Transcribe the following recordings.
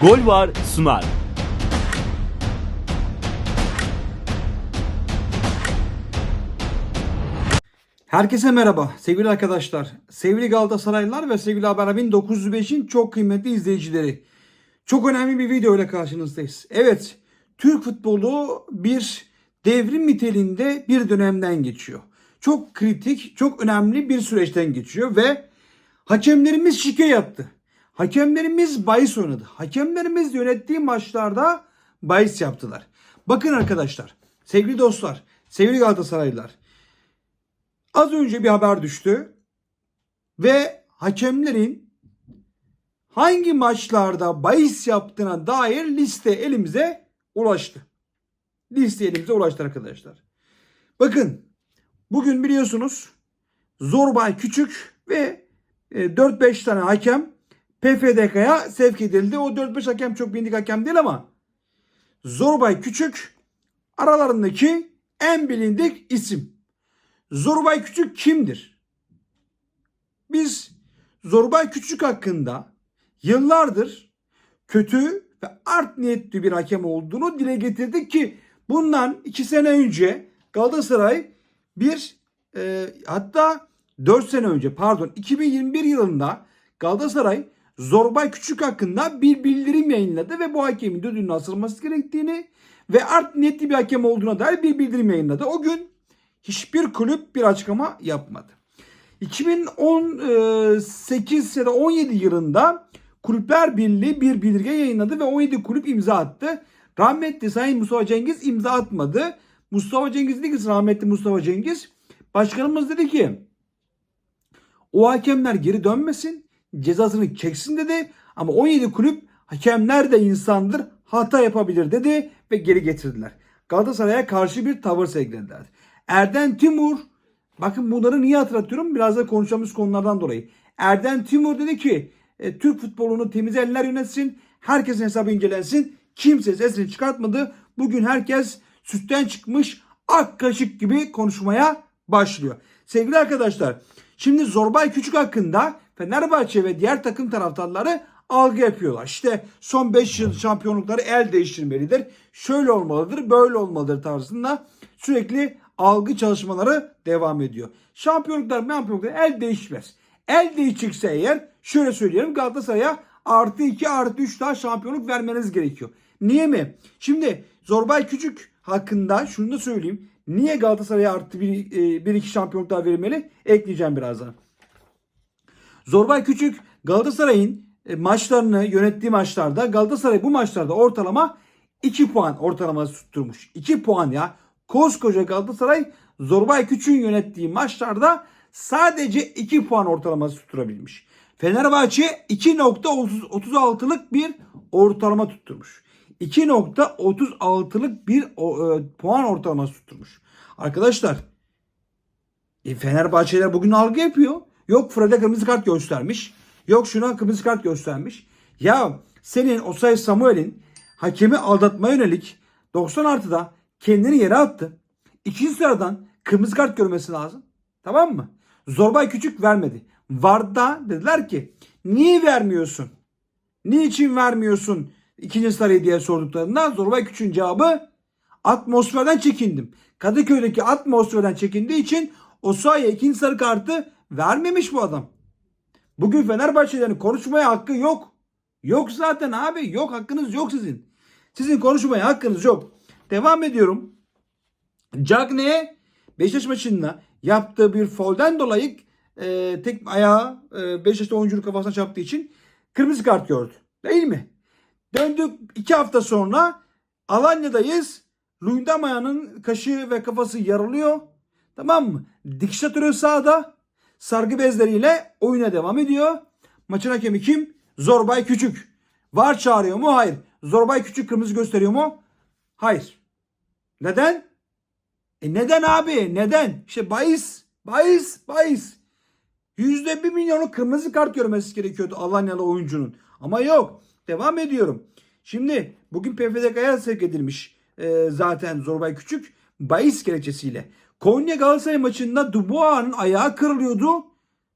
Gol var sunar. Herkese merhaba sevgili arkadaşlar, sevgili Galatasaraylılar ve sevgili Haber 905'in çok kıymetli izleyicileri. Çok önemli bir video ile karşınızdayız. Evet, Türk futbolu bir devrim niteliğinde bir dönemden geçiyor. Çok kritik, çok önemli bir süreçten geçiyor ve hakemlerimiz şike yaptı. Hakemlerimiz bahis oynadı. Hakemlerimiz yönettiği maçlarda bahis yaptılar. Bakın arkadaşlar, sevgili dostlar, sevgili Galatasaraylılar. Az önce bir haber düştü ve hakemlerin hangi maçlarda bahis yaptığına dair liste elimize ulaştı. Liste elimize ulaştı arkadaşlar. Bakın bugün biliyorsunuz Zorbay Küçük ve e, 4-5 tane hakem PFDK'ya sevk edildi. O 4-5 hakem çok bilindik hakem değil ama Zorbay Küçük aralarındaki en bilindik isim. Zorbay Küçük kimdir? Biz Zorbay Küçük hakkında yıllardır kötü ve art niyetli bir hakem olduğunu dile getirdik ki bundan iki sene önce Galatasaray bir e, hatta 4 sene önce pardon 2021 yılında Galatasaray Zorbay Küçük hakkında bir bildirim yayınladı ve bu hakemin de ödülünün asılması gerektiğini ve art niyetli bir hakem olduğuna dair bir bildirim yayınladı. O gün hiçbir kulüp bir açıklama yapmadı. 2018 ya da 17 yılında Kulüpler Birliği bir bildirge yayınladı ve 17 kulüp imza attı. Rahmetli Sayın Mustafa Cengiz imza atmadı. Mustafa Cengiz dedi ki rahmetli Mustafa Cengiz başkanımız dedi ki o hakemler geri dönmesin cezasını çeksin dedi ama 17 kulüp hakemler de insandır hata yapabilir dedi ve geri getirdiler. Galatasaray'a karşı bir tavır sergilediler. Erden Timur bakın bunları niye hatırlatıyorum biraz da konuşacağımız konulardan dolayı. Erden Timur dedi ki e, Türk futbolunu temiz eller yönetsin herkesin hesabı incelensin kimse sesini çıkartmadı. Bugün herkes sütten çıkmış ak kaşık gibi konuşmaya başlıyor. Sevgili arkadaşlar şimdi Zorbay Küçük hakkında Fenerbahçe ve diğer takım taraftarları algı yapıyorlar. İşte son 5 yıl şampiyonlukları el değiştirmelidir. Şöyle olmalıdır, böyle olmalıdır tarzında sürekli algı çalışmaları devam ediyor. Şampiyonluklar, şampiyonluklar el değişmez. El değişecekse eğer şöyle söyleyelim Galatasaray'a artı 2 artı 3 daha şampiyonluk vermeniz gerekiyor. Niye mi? Şimdi Zorbay Küçük hakkında şunu da söyleyeyim. Niye Galatasaray'a artı 1-2 şampiyonluk daha verilmeli? Ekleyeceğim birazdan. Zorbay Küçük Galatasaray'ın e, maçlarını yönettiği maçlarda Galatasaray bu maçlarda ortalama 2 puan ortalaması tutturmuş. 2 puan ya. Koskoca Galatasaray Zorbay Küçük'ün yönettiği maçlarda sadece 2 puan ortalaması tutturabilmiş. Fenerbahçe 2.36'lık bir ortalama tutturmuş. 2.36'lık bir e, puan ortalaması tutturmuş. Arkadaşlar e, Fenerbahçeler bugün algı yapıyor. Yok Fred'e kırmızı kart göstermiş. Yok şuna kırmızı kart göstermiş. Ya senin Osay Samuel'in hakemi aldatmaya yönelik 90 artıda kendini yere attı. İkinci sıradan kırmızı kart görmesi lazım. Tamam mı? Zorbay Küçük vermedi. Varda dediler ki niye vermiyorsun? Niçin vermiyorsun ikinci sarıyı diye sorduklarında Zorbay Küçük'ün cevabı atmosferden çekindim. Kadıköy'deki atmosferden çekindiği için Osayi'ye ikinci sarı kartı vermemiş bu adam. Bugün Fenerbahçelerin konuşmaya hakkı yok. Yok zaten abi. Yok hakkınız yok sizin. Sizin konuşmaya hakkınız yok. Devam ediyorum. Cagney'e Beşiktaş maçında yaptığı bir folden dolayı e, tek ayağı e, Beşiktaş'ta oyuncunun kafasına çarptığı için kırmızı kart gördü. Değil mi? Döndük iki hafta sonra Alanya'dayız. Luyendama'nın kaşı ve kafası yarılıyor. Tamam mı? Dikşatörü sağda sargı bezleriyle oyuna devam ediyor. Maçın hakemi kim? Zorbay Küçük. Var çağırıyor mu? Hayır. Zorbay Küçük kırmızı gösteriyor mu? Hayır. Neden? E neden abi? Neden? İşte bahis. Bahis. Bahis. Yüzde bir milyonluk kırmızı kart görmesi gerekiyordu Alanyalı oyuncunun. Ama yok. Devam ediyorum. Şimdi bugün PFDK'ya sevk edilmiş e, zaten Zorbay Küçük bahis gerekçesiyle. Konya Galatasaray maçında Dubois'ın ayağı kırılıyordu.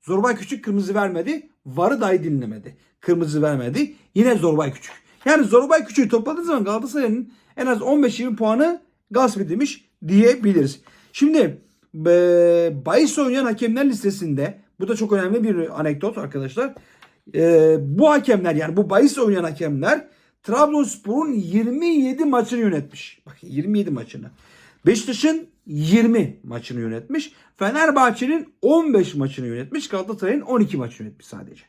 Zorbay Küçük kırmızı vermedi. Varı dahi dinlemedi. Kırmızı vermedi. Yine Zorbay Küçük. Yani Zorbay Küçük'ü topladığı zaman Galatasaray'ın en az 15-20 puanı gasp edilmiş diyebiliriz. Şimdi e, bahis oynayan hakemler listesinde bu da çok önemli bir anekdot arkadaşlar. E, bu hakemler yani bu bahis oynayan hakemler Trabzonspor'un 27 maçını yönetmiş. Bak 27 maçını. Beşiktaş'ın 20 maçını yönetmiş. Fenerbahçe'nin 15 maçını yönetmiş. Galatasaray'ın 12 maçını yönetmiş sadece.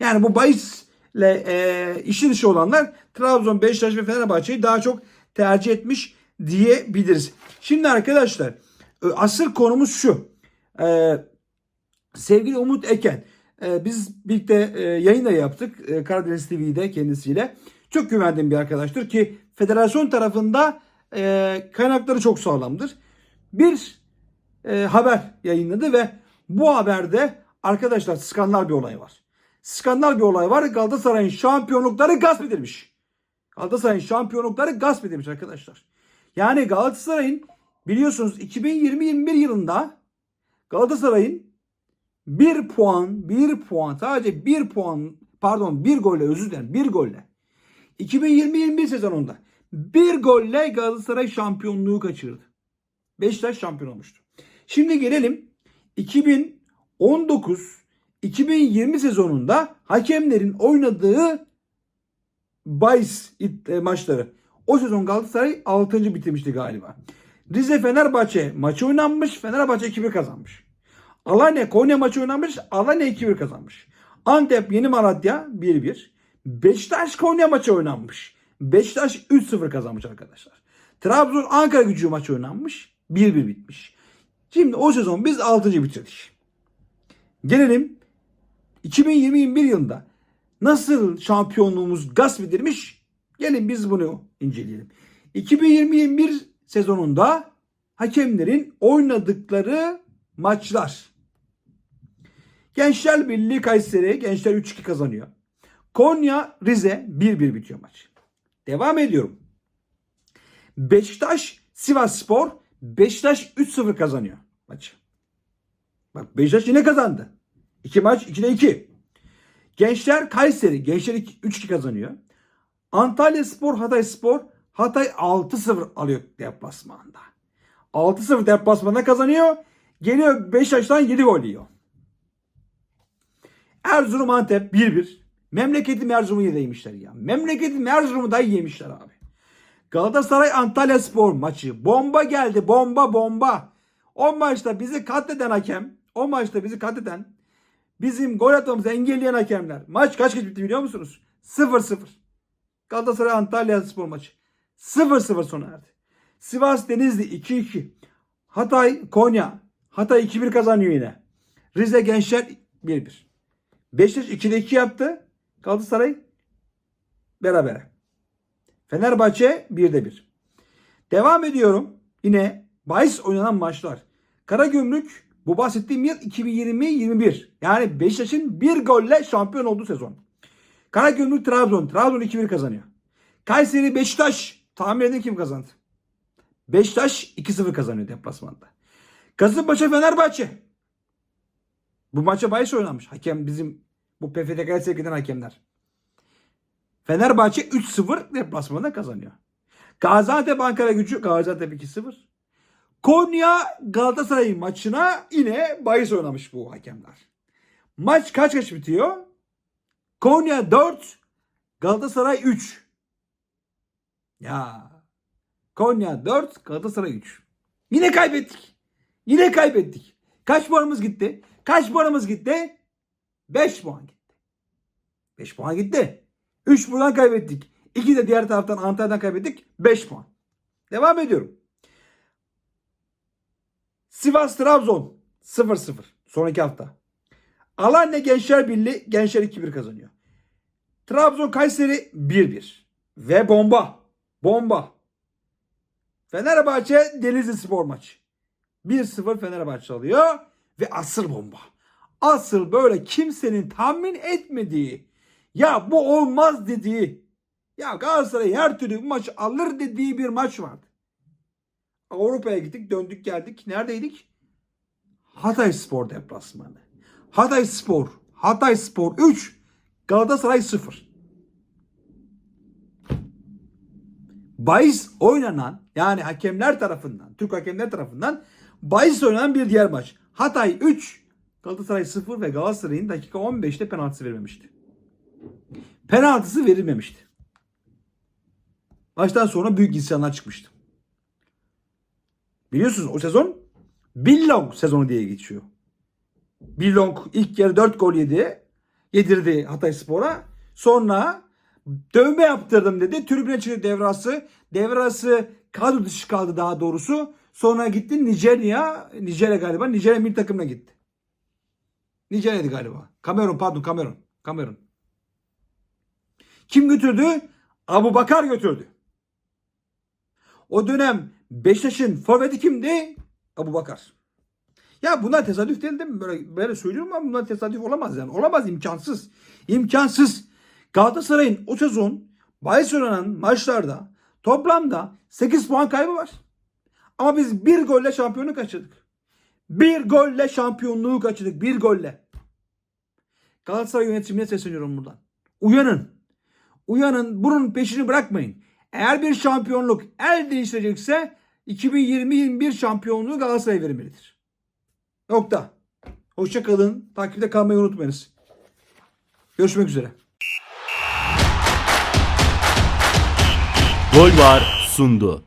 Yani bu bahisle e, işi dışı olanlar Trabzon, Beşiktaş ve Fenerbahçe'yi daha çok tercih etmiş diyebiliriz. Şimdi arkadaşlar e, asıl konumuz şu. E, sevgili Umut Eken e, biz birlikte e, yayın yaptık e, Karadeniz TV'de kendisiyle. Çok güvendiğim bir arkadaştır ki federasyon tarafında e, kaynakları çok sağlamdır. Bir e, haber yayınladı ve bu haberde arkadaşlar skandal bir olay var. Skandal bir olay var. Galatasaray'ın şampiyonlukları gasp edilmiş. Galatasaray'ın şampiyonlukları gasp edilmiş arkadaşlar. Yani Galatasaray'ın biliyorsunuz 2020-21 yılında Galatasaray'ın 1 puan, 1 puan sadece 1 puan pardon 1 golle özür dilerim 1 golle 2020-21 sezonunda bir golle Galatasaray şampiyonluğu kaçırdı. Beşiktaş şampiyon olmuştu. Şimdi gelelim 2019-2020 sezonunda hakemlerin oynadığı bahis e, maçları. O sezon Galatasaray 6. bitirmişti galiba. Rize Fenerbahçe maçı oynanmış. Fenerbahçe 2-1 kazanmış. Alanya Konya maçı oynanmış. Alanya 2-1 kazanmış. Antep Yeni Malatya 1-1. Beşiktaş Konya maçı oynanmış. Beşiktaş 3-0 kazanmış arkadaşlar. Trabzon Ankara gücü maçı oynanmış. 1-1 bitmiş. Şimdi o sezon biz 6. bitirdik. Gelelim 2020-21 yılında nasıl şampiyonluğumuz gasp edilmiş? Gelin biz bunu inceleyelim. 2020-21 sezonunda hakemlerin oynadıkları maçlar. Gençler Birliği Kayseri Gençler 3-2 kazanıyor. Konya Rize 1-1 bitiyor maç. Devam ediyorum. Beşiktaş Sivas Spor Beşiktaş 3-0 kazanıyor maçı. Bak Beşiktaş yine kazandı. 2 maç 2'de 2. Gençler Kayseri Gençler 3-2 kazanıyor. Antalya Spor Hatay Spor Hatay 6-0 alıyor deplasmanda. 6-0 deplasmanda kazanıyor. Geliyor Beşiktaş'tan 7 gol yiyor. Erzurum Antep 1-1. Memleketim Erzurum'u yemişler ya. Memleketim Erzurum'u da yemişler abi. Galatasaray Antalya Spor maçı. Bomba geldi. Bomba bomba. O maçta bizi katleden hakem. O maçta bizi katleden bizim gol atmamızı engelleyen hakemler. Maç kaç kaç bitti biliyor musunuz? 0-0. Galatasaray Antalya Spor maçı. 0-0 sona erdi. Sivas Denizli 2-2. Hatay Konya. Hatay 2-1 kazanıyor yine. Rize Gençler 1-1. Beşiktaş 2'de 2 yaptı. Galatasaray berabere. Fenerbahçe 1'de 1. Devam ediyorum. Yine bahis oynanan maçlar. Karagümrük bu bahsettiğim yıl 2020-21. Yani Beşiktaş'ın bir golle şampiyon olduğu sezon. Karagümrük Trabzon. Trabzon 2-1 kazanıyor. Kayseri Beşiktaş. Tahmin edin kim kazandı? Beşiktaş 2-0 kazanıyor deplasmanda. Kasımpaşa Fenerbahçe. Bu maça bahis oynanmış. Hakem bizim bu PFTK'ya sevk eden hakemler. Fenerbahçe 3-0 deplasmanda kazanıyor. Gaziantep Ankara gücü Gaziantep 2-0. Konya Galatasaray maçına yine bahis oynamış bu hakemler. Maç kaç kaç bitiyor? Konya 4, Galatasaray 3. Ya. Konya 4, Galatasaray 3. Yine kaybettik. Yine kaybettik. Kaç puanımız gitti? Kaç puanımız gitti? 5 puan gitti. 5 puan gitti. 3 buradan kaybettik. 2 de diğer taraftan Antalya'dan kaybettik. 5 puan. Devam ediyorum. Sivas Trabzon 0-0. Sonraki hafta. Alanya Gençler Birliği Gençler 2-1 kazanıyor. Trabzon Kayseri 1-1. Ve bomba. Bomba. Fenerbahçe Denizli Spor maçı. 1-0 Fenerbahçe alıyor. Ve asıl bomba. Asıl böyle kimsenin tahmin etmediği ya bu olmaz dediği ya Galatasaray her türlü bu maçı alır dediği bir maç vardı. Avrupa'ya gittik döndük geldik. Neredeydik? Hatay Spor deplasmanı. Hatay Spor. Hatay Spor 3. Galatasaray 0. bahis oynanan yani hakemler tarafından, Türk hakemler tarafından bahis oynanan bir diğer maç. Hatay 3, Galatasaray 0 ve Galatasaray'ın dakika 15'te penaltısı verilmemişti. Penaltısı verilmemişti. Maçtan sonra büyük isyanlar çıkmıştı. Biliyorsunuz o sezon Billong sezonu diye geçiyor. Billong ilk yarı 4 gol yedi. Yedirdi Hatay Spor'a. Sonra dövme yaptırdım dedi. Tribüne çıktı devrası. Devrası kadro dışı kaldı daha doğrusu. Sonra gitti Nijerya. Nijerya galiba. Nijerya milli takımına gitti. Nijerya'ydı galiba. Kamerun pardon Kamerun. Kamerun. Kim götürdü? Abu Bakar götürdü. O dönem Beşiktaş'ın forveti kimdi? Abu Bakar. Ya bunlar tesadüf değil değil mi? Böyle, böyle söylüyorum ama bunlar tesadüf olamaz yani. Olamaz imkansız. İmkansız. Galatasaray'ın o sezon bahis oynanan maçlarda toplamda 8 puan kaybı var. Ama biz bir golle şampiyonluk kaçırdık. Bir golle şampiyonluğu kaçırdık. Bir golle. Galatasaray yönetimine sesleniyorum buradan. Uyanın. Uyanın. Bunun peşini bırakmayın. Eğer bir şampiyonluk el değiştirecekse 2020-21 şampiyonluğu Galatasaray'a verilmelidir. Nokta. Hoşça kalın. Takipte kalmayı unutmayınız. Görüşmek üzere. Gol var sundu.